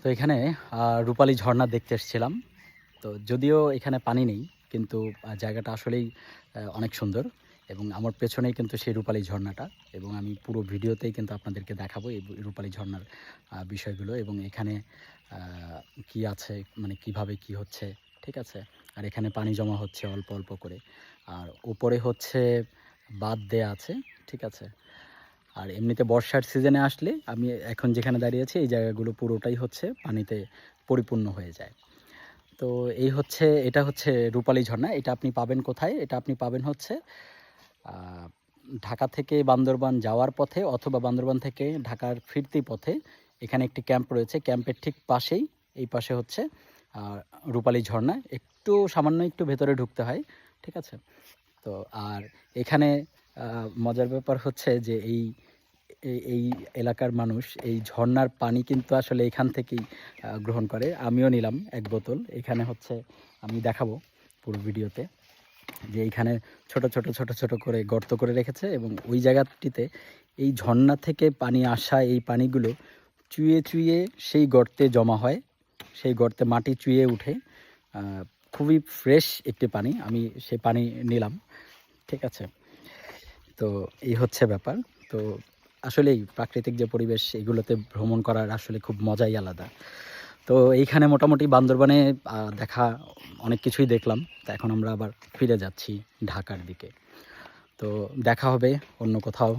তো এখানে রূপালী ঝর্ণা দেখতে এসেছিলাম। তো যদিও এখানে পানি নেই, কিন্তু জায়গাটা আসলেই অনেক সুন্দর এবং আমার পেছনেই কিন্তু সেই রূপালী ঝর্ণাটা এবং আমি পুরো ভিডিওতেই কিন্তু আপনাদেরকে দেখাবো এই রূপালী ঝর্ণার বিষয়গুলো এবং এখানে কি আছে মানে কীভাবে কি হচ্ছে, ঠিক আছে? আর এখানে পানি জমা হচ্ছে অল্প অল্প করে। আর উপরে হচ্ছে বাদ দেয়া আছে, ঠিক আছে? আর এমনিতে বর্ষার সিজনে আসলে আমি এখন যেখানে দাঁড়িয়ে আছি, এই জায়গাগুলো পুরোটাই হচ্ছে পানিতে পরিপূর্ণ হয়ে যায়। তো এই হচ্ছে, এটা হচ্ছে রূপালী ঝর্ণা। এটা আপনি পাবেন কোথায়? এটা আপনি পাবেন হচ্ছে ঢাকা থেকে বান্দরবান যাওয়ার পথে অথবা বান্দরবান থেকে ঢাকার ফিরতি পথে এখানে একটি ক্যাম্প রয়েছে। ক্যাম্পের ঠিক পাশেই, এই পাশে হচ্ছে রূপালী ঝর্ণা। একটু সামান্য একটু ভেতরে ঢুকতে হয়, ঠিক আছে? তো আর এখানে মজার ব্যাপার হচ্ছে যে এই, এই- এলাকার মানুষ এই ঝর্ণার পানি কিন্তু আসলে এখান থেকেই গ্রহণ করে। আমিও নিলাম এক বোতল। এখানে হচ্ছে আমি দেখাবো পুরো ভিডিওতে যে এইখানে ছোট ছোট ছোট ছোট করে গর্ত করে রেখেছে এবং ওই জায়গাটিতে এই ঝর্ণা থেকে পানি আসা এই পানিগুলো চুয়ে চুয়ে সেই গর্তে জমা হয়। সেই গর্তে মাটি চুয়ে উঠে খুবই ফ্রেশ একটি পানি। আমি সেই পানি নিলাম। ঠিক আছে? তো এই হচ্ছে ব্যাপার। তো আসলেই প্রাকৃতিক যে পরিবেশ, এগুলোতে ভ্রমণ করার আসলে খুব মজাই আলাদা। তো এইখানে মোটামুটি বান্দরবানে দেখা অনেক কিছুই দেখলাম। তো এখন আমরা আবার ফিরে যাচ্ছি ঢাকার দিকে। তো দেখা হবে অন্য কোথাও।